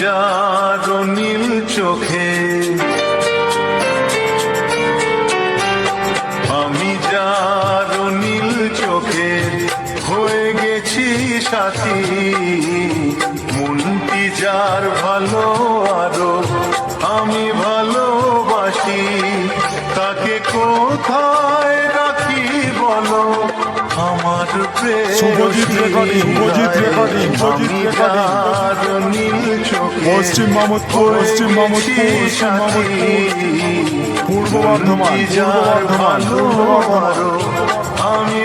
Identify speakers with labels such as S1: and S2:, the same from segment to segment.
S1: যার নীল চোখে।
S2: Subhajit recording Subhajit recording Subhajit
S1: recording.
S2: Paschim Mamudpur Paschim Mamudpur পশ্চিম মামুদপুর। পূর্ব বর্ধমান পূর্ব বর্ধমান পূর্ব বর্ধমান।
S1: আমি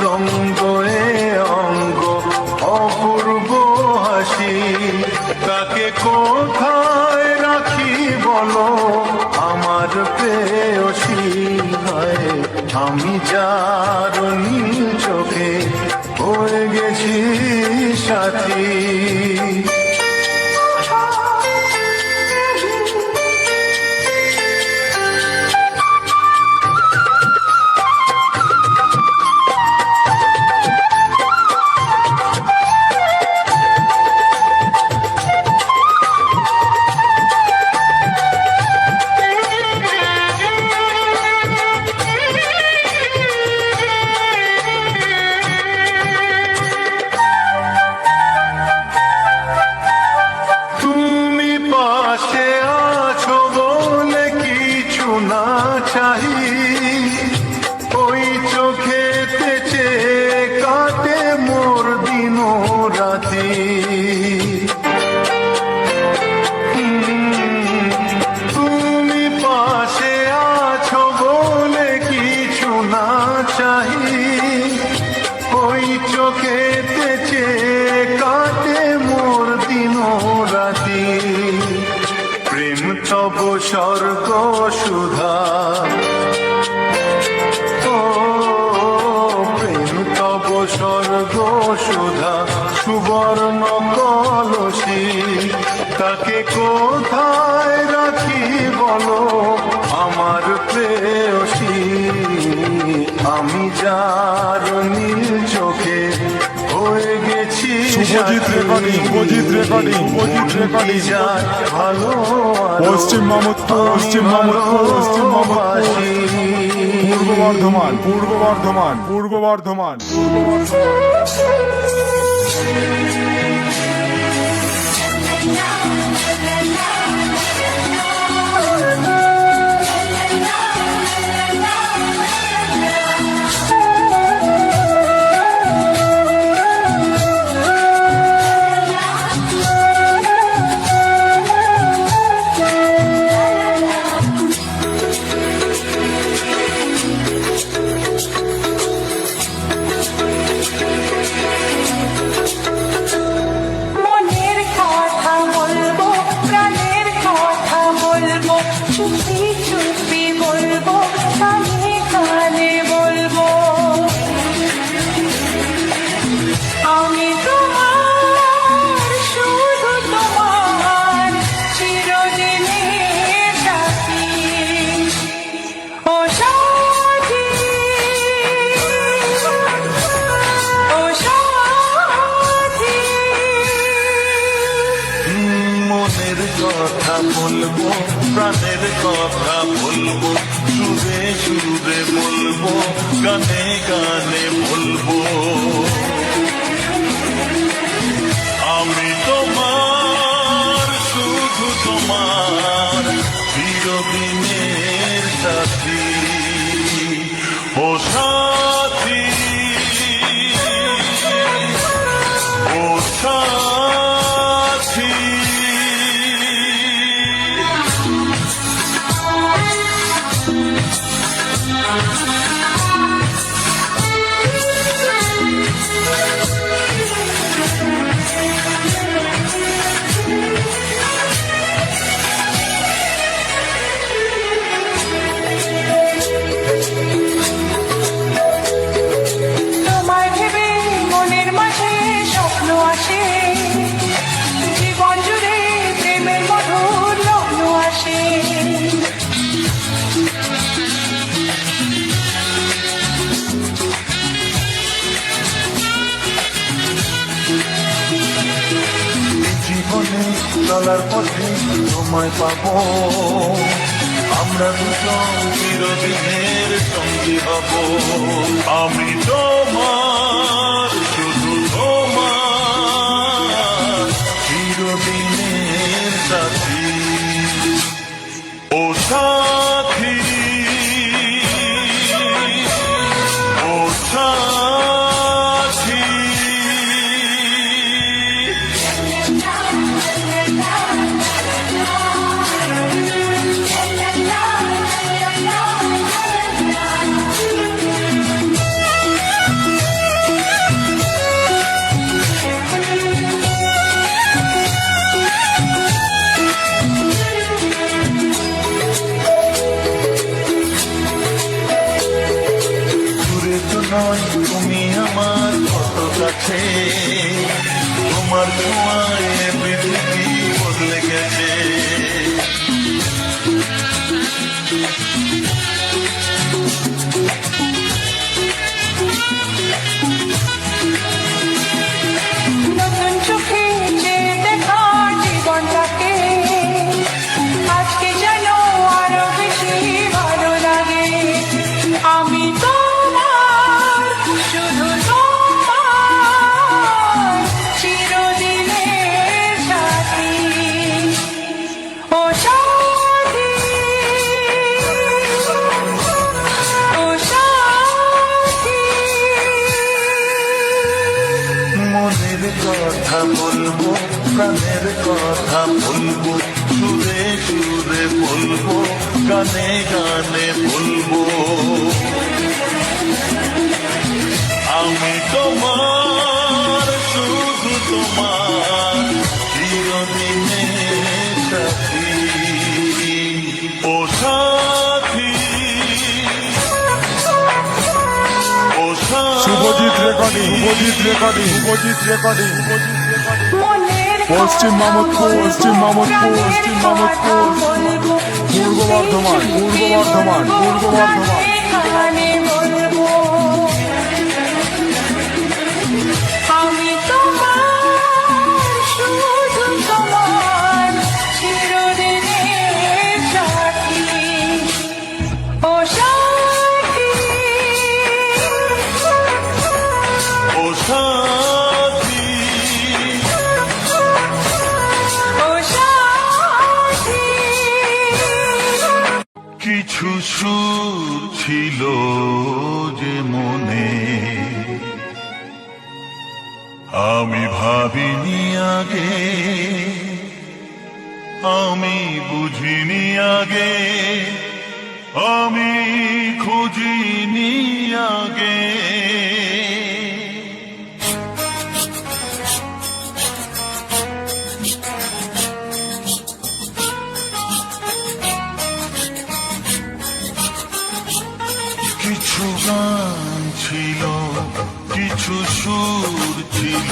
S1: তরঙ্গ এ অঙ্গ, অপূর্ব হাসি। তাকে কোথায় রাখি বলো? আমার প্রেয়সী হয় আমি যার চোখে হয়ে গেছি সাথী। কোথায় রাখি বলো আমার প্রেয়সী? আমি যার নীল চোখে হয়ে গেছি ভালো আলো
S2: পশ্চিম মামুদপুর পশ্চিম মামুদপুর পশ্চিম
S1: ভালোবাসি।
S2: পূর্ব বর্ধমান পূর্ব বর্ধমান পূর্ব বর্ধমান।
S1: গানে গানে বলব
S3: চলার পথে সময় পাব। আমরা দুজন চিরদিনের সঙ্গী হব। আমি তোমার নয় তুমি আমার কত কাছে তোমার ছোঁয়ায় পৃথিবী বদলে গেছে। মনের কথা বলব, প্রাণের কথা বলব, সুরে সুরে বলব, গানে গানে বলব। আমি তোমার, শুধু তোমার
S2: recording Subhajit recording Subhajit recording. Paschim Mamudpur, Paschim Mamudpur, পশ্চিম মামুদপুর, পূর্ব বর্ধমান, পূর্ব বর্ধমান, পূর্ব বর্ধমান।
S4: আমি
S3: ভাবিনি আগে আমি বুঝিনি আগে আমি খুঁজিনি আগে। কিছু গান ছিল কিছু সুর ছিল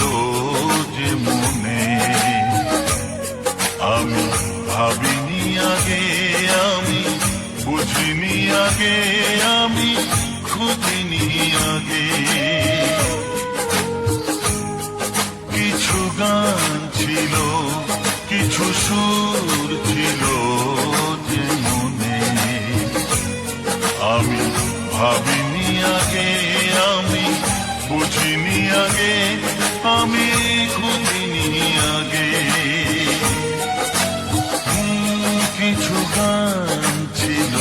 S3: যে মনে। আমি ভাবিনি আগে, আমি বুঝিনি আগে, আমি খুঁজিনি আগে। কিছু গান ছিল, কিছু সুর ছিল যে মনে। আমি ভাবিনি আগে, আমি বুঝিনি আগে আমি খুঁজিনি আগে। কিছু গান ছিল।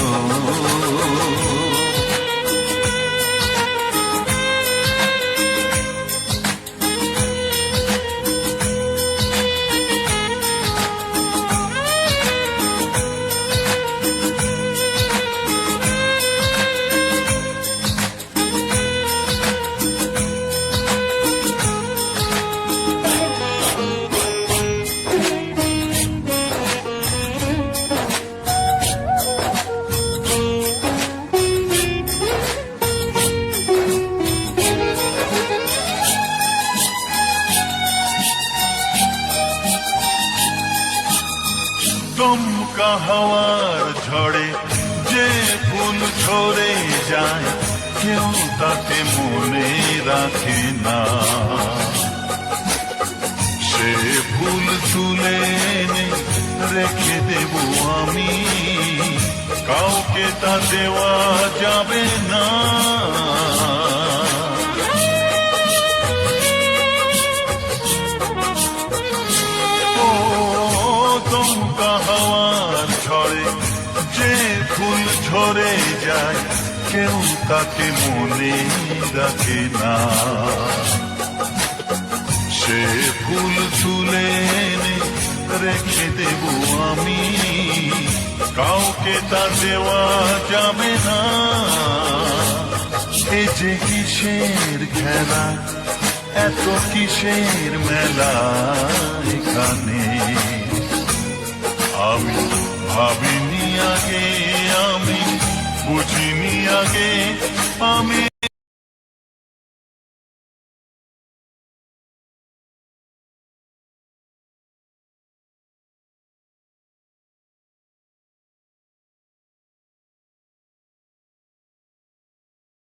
S3: রেখে দেব আমি। কাউকে তা দেওয়া যাবে না। হাওয়ার ঝড়ে যে ফুল ঝরে যায়, কেউ তাকে মনে রাখে না। সে ফুল তুলে রেখে দেব আমি। কাউকে তা দেওয়া যাবে না। এ যে কিসের খেলা, এত কিসের মেলা এখানে? আমি ভাবিনি আগে